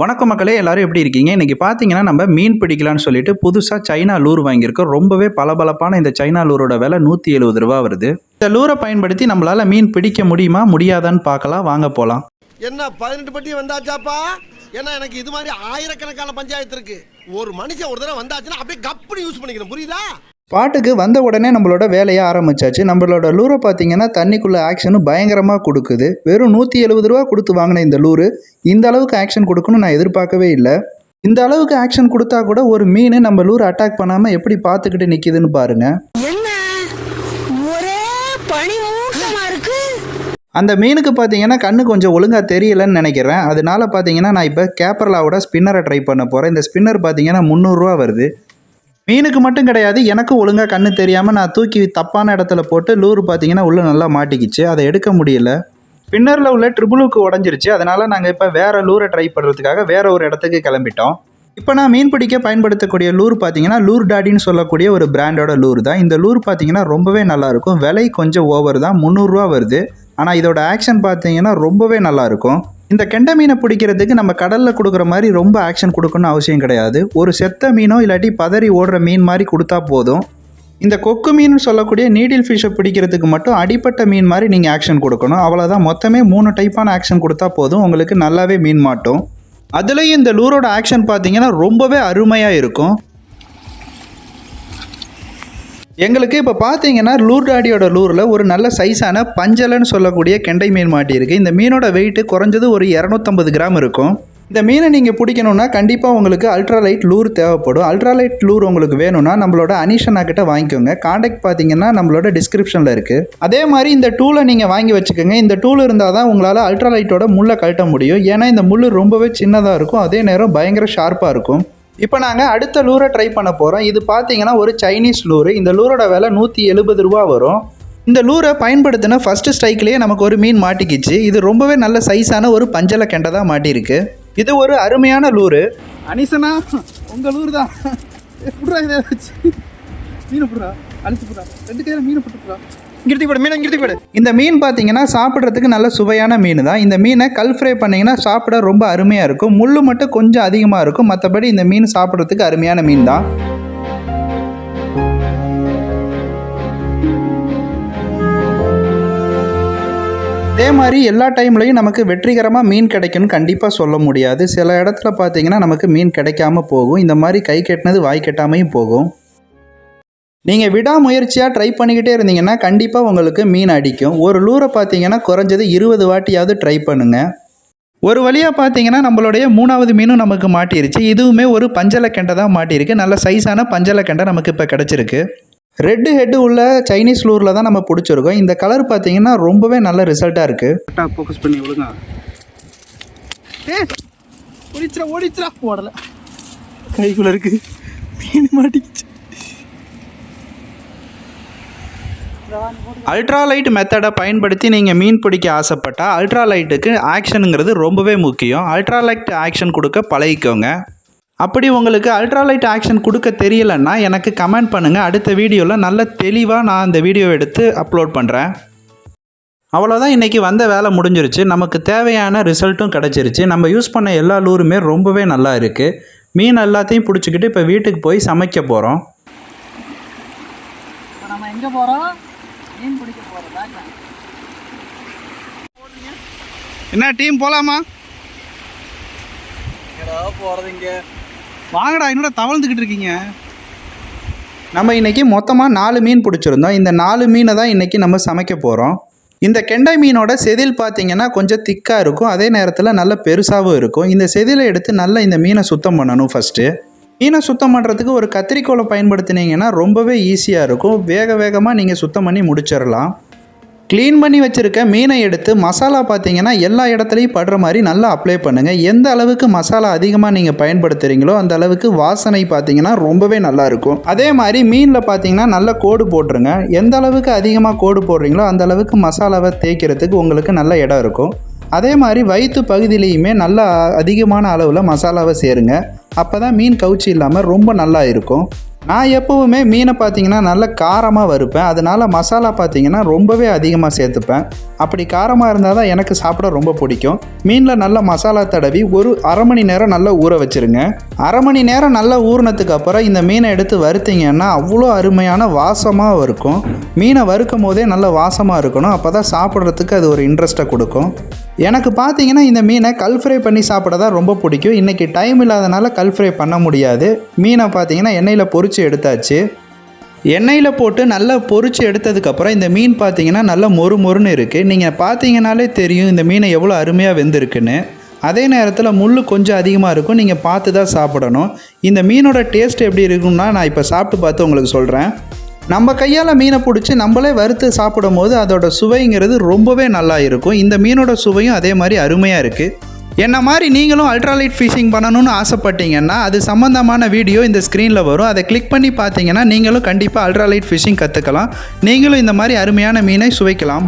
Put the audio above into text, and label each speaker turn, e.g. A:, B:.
A: வணக்கம் மக்களே எல்லாரும் எப்படி இருக்கீங்க? இன்னைக்கு பார்த்தீங்கன்னா நம்ம மீன் பிடிக்கலாம்னு சொல்லிட்டு புதுசாக சைனா லூர் வாங்கியிருக்கோம். ரொம்பவே பளபளப்பான இந்த சைனா லூரோட விலை நூற்றி எழுபது ரூபா வருது. இந்த லூரை பயன்படுத்தி நம்மளால் மீன் பிடிக்க முடியுமா முடியாதான்னு பார்க்கலாம். வாங்க போகலாம்
B: என்ன பதினெட்டு பட்டி வந்தாச்சாப்பா? ஏன்னா எனக்கு இது மாதிரி ஆயிரக்கணக்கான பஞ்சாயத்து இருக்கு. ஒரு மனுஷன் ஒரு தடவை வந்தாச்சுன்னா அப்படியே கப்புனு யூஸ் பண்ணிக்கிறேன் புரியுதா?
A: பாட்டுக்கு வந்த உடனே நம்மளோட வேலையை ஆரம்பிச்சாச்சு. நம்மளோட லூரை பார்த்தீங்கன்னா தண்ணிக்குள்ள ஆக்ஷனும் பயங்கரமாக கொடுக்குது. வெறும் நூற்றி எழுபது ரூபா கொடுத்து வாங்கின இந்த லூரு இந்த அளவுக்கு ஆக்ஷன் கொடுக்கணும்னு நான் எதிர்பார்க்கவே இல்லை. இந்த அளவுக்கு ஆக்ஷன் கொடுத்தா கூட ஒரு மீன் நம்ம லூர் அட்டாக் பண்ணாமல் எப்படி பார்த்துக்கிட்டு நிற்கிதுன்னு பாருங்க.
C: என்ன? ஒரே பனிமூட்டமா இருக்கு?
A: அந்த மீனுக்கு பார்த்தீங்கன்னா கண்ணு கொஞ்சம் ஒழுங்காக தெரியலன்னு நினைக்கிறேன். அதனால பார்த்தீங்கன்னா நான் இப்போ கேப்பரலாவோட ஸ்பின்னரை ட்ரை பண்ண போகிறேன் இந்த ஸ்பின்னர் பார்த்தீங்கன்னா முந்நூறுரூவா வருது. மீனுக்கு மட்டும் கிடையாது எனக்கும் ஒழுங்காக கண்ணு தெரியாமல் நான் தூக்கி தப்பான இடத்துல போட்டு லூர் பார்த்தீங்கன்னா உள்ளே நல்லா மாட்டிக்கிச்சு. அதை எடுக்க முடியல. பின்னரில் உள்ள ட்ரிபிளுக்கு உடஞ்சிருச்சு. அதனால் நாங்கள் இப்போ வேறு லூரை ட்ரை பண்ணுறதுக்காக வேறு ஒரு இடத்துக்கு கிளம்பிட்டோம். இப்போ நான் மீன் பிடிக்க பயன்படுத்தக்கூடிய லூர் பார்த்தீங்கன்னா லூர் டாடின்னு சொல்லக்கூடிய ஒரு பிராண்டோட லூர் தான். இந்த லூர் பார்த்தீங்கன்னா ரொம்பவே நல்லாயிருக்கும் விலை கொஞ்சம் ஓவர் தான். முந்நூறுரூவா வருது. ஆனால் இதோட ஆக்ஷன் பார்த்தீங்கன்னா ரொம்பவே நல்லாயிருக்கும் இந்த கெண்டை மீனை பிடிக்கிறதுக்கு நம்ம கடலில் கொடுக்குற மாதிரி ரொம்ப ஆக்ஷன் கொடுக்கணும்னு அவசியம் கிடையாது. ஒரு செத்த மீனோ இல்லாட்டி பதறி ஓடுற மீன் மாதிரி கொடுத்தா போதும். இந்த கொக்கு மீன் சொல்லக்கூடிய நீடில் ஃபிஷ்ஷை பிடிக்கிறதுக்கு மட்டும் அடிப்பட்ட மீன் மாதிரி நீங்கள் ஆக்ஷன் கொடுக்கணும். அவ்வளோதான் மொத்தமே மூணு டைப்பான ஆக்ஷன் கொடுத்தா போதும். உங்களுக்கு நல்லாவே மீன் மாட்டும். அதுலேயும் இந்த லூரோட ஆக்ஷன் பார்த்தீங்கன்னா ரொம்பவே அருமையாக இருக்கும். எங்களுக்கு இப்போ பார்த்தீங்கன்னா லூர்டாடியோட லூரில் ஒரு நல்ல சைஸான பஞ்சலன்னு சொல்லக்கூடிய கெண்டை மீன் மாட்டியிருக்கு இந்த மீனோட வெயிட் குறைஞ்சது ஒரு இரநூத்தம்பது கிராம் இருக்கும். இந்த மீனை நீங்கள் பிடிக்கணும்னா கண்டிப்பாக உங்களுக்கு அல்ட்ராலைட் லூர் தேவைப்படும். அல்ட்ராலைட் லூர் உங்களுக்கு வேணும்னா நம்மளோட அனிஷனா கிட்ட வாங்கிக்கோங்க. காண்டாக்ட் பார்த்தீங்கன்னா நம்மளோட டிஸ்கிரிப்ஷனில் இருக்குது அதே மாதிரி இந்த டூலை நீங்கள் வாங்கி வச்சுக்கோங்க. இந்த டூல் இருந்தால் தான் உங்களால் அல்ட்ராலைட்டோட முள்ளை கழட்ட முடியும். ஏன்னா இந்த முள் ரொம்பவே சின்னதாக இருக்கும். அதே நேரம் பயங்கர ஷார்ப்பாக இருக்கும். இப்போ நாங்கள் அடுத்த லூரை ட்ரை பண்ண போகிறோம் இது பார்த்தீங்கன்னா ஒரு சைனீஸ் லூரு இந்த லூரோட விலை நூற்றி எழுபது ரூபா வரும். இந்த லூரை பயன்படுத்தின ஃபஸ்ட்டு ஸ்ட்ரைக்லேயே நமக்கு ஒரு மீன் மாட்டிக்கிச்சு. இது ரொம்பவே நல்ல சைஸான ஒரு பஞ்சல கெண்டை தான் மாட்டியிருக்கு இது ஒரு அருமையான லூரு
D: அனிசனா உங்கள் லூர் தான். எப்படா இதை வச்சு. மீன் போடுறா அழிச்சு போடுறா. ரெண்டு கையில் மீன் போட்டு கிருத்தி போடு மீனை இங்கிருத்தி போடு.
A: இந்த மீன் பார்த்தீங்கன்னா சாப்பிட்றதுக்கு நல்ல சுவையான மீன் தான் இந்த மீனை கல் ஃப்ரை பண்ணிங்கன்னா சாப்பிட ரொம்ப அருமையாக இருக்கும். முள் மட்டும் கொஞ்சம் அதிகமாக இருக்கும். மற்றபடி இந்த மீன் சாப்பிட்றதுக்கு அருமையான மீன் தான் அதே மாதிரி எல்லா டைம்லையும் நமக்கு வெற்றிகரமாக மீன் கிடைக்கும்னு கண்டிப்பாக சொல்ல முடியாது. சில இடத்துல பார்த்தீங்கன்னா நமக்கு மீன் கிடைக்காம போகும். இந்த மாதிரி கை கெட்டினது வாய் கெட்டாமையும் போகும். நீங்கள் விடாமுயற்சியாக ட்ரை பண்ணிக்கிட்டே இருந்தீங்கன்னா கண்டிப்பாக உங்களுக்கு மீன் அடிக்கும். ஒரு லூரை பார்த்தீங்கன்னா குறைஞ்சது இருபது வாட்டியாவது ட்ரை பண்ணுங்கள் ஒரு வழியாக பார்த்தீங்கன்னா நம்மளுடைய மூணாவது மீனும் நமக்கு மாட்டிருச்சு. இதுவுமே ஒரு பஞ்சலை கெண்டை தான் மாட்டியிருக்கு நல்ல சைஸான பஞ்சலை கெண்டை நமக்கு இப்போ கிடச்சிருக்கு. ரெட்டு ஹெட்டு உள்ள சைனீஸ் லூரில் தான் நம்ம பிடிச்சிருக்கோம். இந்த கலர் பார்த்தீங்கன்னா ரொம்பவே நல்ல ரிசல்ட்டாக இருக்குது
D: கரெக்டாக ஃபோக்கஸ் பண்ணி ஒழுங்கா. ஓடிச்சிரா ஓடிச்சிரா ஓடிச்சுரா கைக்குள்ளே இருக்குது மீன் மாட்டிக்கிச்சு.
A: அல்ட்ராலைட் மெத்தடை பயன்படுத்தி நீங்கள் மீன் பிடிக்க ஆசைப்பட்டால் அல்ட்ராலைட்டுக்கு ஆக்ஷனுங்கிறது ரொம்பவே முக்கியம். அல்ட்ராலைட் ஆக்ஷன் கொடுக்க பழகிக்கோங்க. அப்படி உங்களுக்கு அல்ட்ராலைட் ஆக்ஷன் கொடுக்க தெரியலன்னா எனக்கு கமெண்ட் பண்ணுங்கள் அடுத்த வீடியோவில் நல்ல தெளிவாக நான் அந்த வீடியோ எடுத்து அப்லோட் பண்ணுறேன் அவ்வளோதான் இன்றைக்கி வந்த வேலை முடிஞ்சிருச்சு. நமக்கு தேவையான ரிசல்ட்டும் கிடச்சிருச்சு. நம்ம யூஸ் பண்ண எல்லா லூருமே ரொம்பவே நல்லா இருக்குது மீன் எல்லாத்தையும் பிடிச்சிக்கிட்டு இப்போ வீட்டுக்கு போய் சமைக்க போகிறோம்
D: நம்ம எங்கே போகிறோம் மீன் பிடிக்க போகிறதா என்ன டீம் போகலாமா போகிறது இங்கே? வாங்கடா என்னடா தவழ்ந்துக்கிட்டு இருக்கீங்க?
A: நம்ம இன்றைக்கி மொத்தமாக நாலு மீன் பிடிச்சிருந்தோம். இந்த நாலு மீனை தான் இன்றைக்கி நம்ம சமைக்க போகிறோம் இந்த கெண்டை மீனோட செதில் பார்த்தீங்கன்னா கொஞ்சம் திக்காக இருக்கும். அதே நேரத்தில் நல்ல பெருசாகவும் இருக்கும். இந்த செதிலை எடுத்து நல்லா இந்த மீனை சுத்தம் பண்ணணும் ஃபஸ்ட்டு மீனை சுத்தம் பண்ணுறதுக்கு ஒரு கத்திரிக்கோலை பயன்படுத்தினீங்கன்னா ரொம்பவே ஈஸியாக இருக்கும். வேக வேகமாக நீங்கள் சுத்தம் பண்ணி முடிச்சிடலாம் க்ளீன் பண்ணி வச்சுருக்க மீனை எடுத்து மசாலா பார்த்தீங்கன்னா எல்லா இடத்துலையும் படுற மாதிரி நல்லா அப்ளை பண்ணுங்கள் எந்த அளவுக்கு மசாலா அதிகமாக நீங்கள் பயன்படுத்துகிறீங்களோ அந்த அளவுக்கு வாசனை பார்த்தீங்கன்னா ரொம்பவே நல்லாயிருக்கும் அதே மாதிரி மீனில் பார்த்தீங்கன்னா நல்ல கோடு போட்டுருங்க. எந்த அளவுக்கு அதிகமாக கோடு போடுறீங்களோ அந்த அளவுக்கு மசாலாவை தேய்க்கிறதுக்கு உங்களுக்கு நல்ல இடம் இருக்கும். அதே மாதிரி வயிற்று பகுதியிலையுமே நல்லா அதிகமான அளவில் மசாலாவை சேருங்க. அப்போ தான் மீன் கவுச்சி இல்லாமல் ரொம்ப நல்லா இருக்கும். நான் எப்போவுமே மீனை பார்த்தீங்கன்னா நல்ல காரமாக வறுப்பேன். அதனால் மசாலா பார்த்தீங்கன்னா ரொம்பவே அதிகமாக சேர்த்துப்பேன். அப்படி காரமாக இருந்தால் தான் எனக்கு சாப்பிட ரொம்ப பிடிக்கும். மீனில் நல்ல மசாலா தடவி ஒரு அரை மணி நேரம் நல்லா ஊற வச்சுருங்க. அரை மணி நேரம் நல்லா ஊறினதுக்கு அப்புறம் இந்த மீனை எடுத்து வறுத்தீங்கன்னா அவ்வளோ அருமையான வாசமாக இருக்கும் மீனை வறுக்கும் போதே நல்ல வாசமாக இருக்கணும். அப்போ தான் சாப்பிட்றதுக்கு அது ஒரு இன்ட்ரெஸ்ட்டை கொடுக்கும். எனக்கு பார்த்தீங்கன்னா இந்த மீனை கல் ஃப்ரை பண்ணி சாப்பிட தான் ரொம்ப பிடிக்கும். இன்றைக்கி டைம் இல்லாதனால கல் ஃப்ரை பண்ண முடியாது. மீனை பார்த்தீங்கன்னா எண்ணெயில் பொறிச்சு எடுத்தாச்சு. எண்ணெயில் போட்டு நல்லா பொறிச்சு எடுத்ததுக்கப்புறம் இந்த மீன் பார்த்தீங்கன்னா நல்லா மொறு மொறுன்னு இருக்குது நீங்கள் பார்த்தீங்கனாலே தெரியும் இந்த மீனை எவ்வளோ அருமையாக வெந்திருக்குன்னு. அதே நேரத்தில் முள் கொஞ்சம் அதிகமாக இருக்கும். நீங்கள் பார்த்து தான் சாப்பிடணும். இந்த மீனோட டேஸ்ட் எப்படி இருக்கும்னா நான் இப்போ சாப்பிட்டு பார்த்து உங்களுக்கு சொல்கிறேன் நம்ம கையால் மீனை பிடிச்சி நம்மளே வறுத்து சாப்பிடும் போது அதோட சுவைங்கிறது ரொம்பவே நல்லா இருக்கும். இந்த மீனோட சுவையும் அதே மாதிரி அருமையாக இருக்குது என்ன மாதிரி நீங்களும் அல்ட்ராலைட் ஃபிஷிங் பண்ணணும்னு ஆசைப்பட்டீங்கன்னா அது சம்மந்தமான வீடியோ இந்த ஸ்க்ரீனில் வரும். அதை கிளிக் பண்ணி பார்த்தீங்கன்னா நீங்களும் கண்டிப்பாக அல்ட்ராலைட் ஃபிஷிங் கற்றுக்கலாம் நீங்களும் இந்த மாதிரி அருமையான மீனை சுவைக்கலாம்.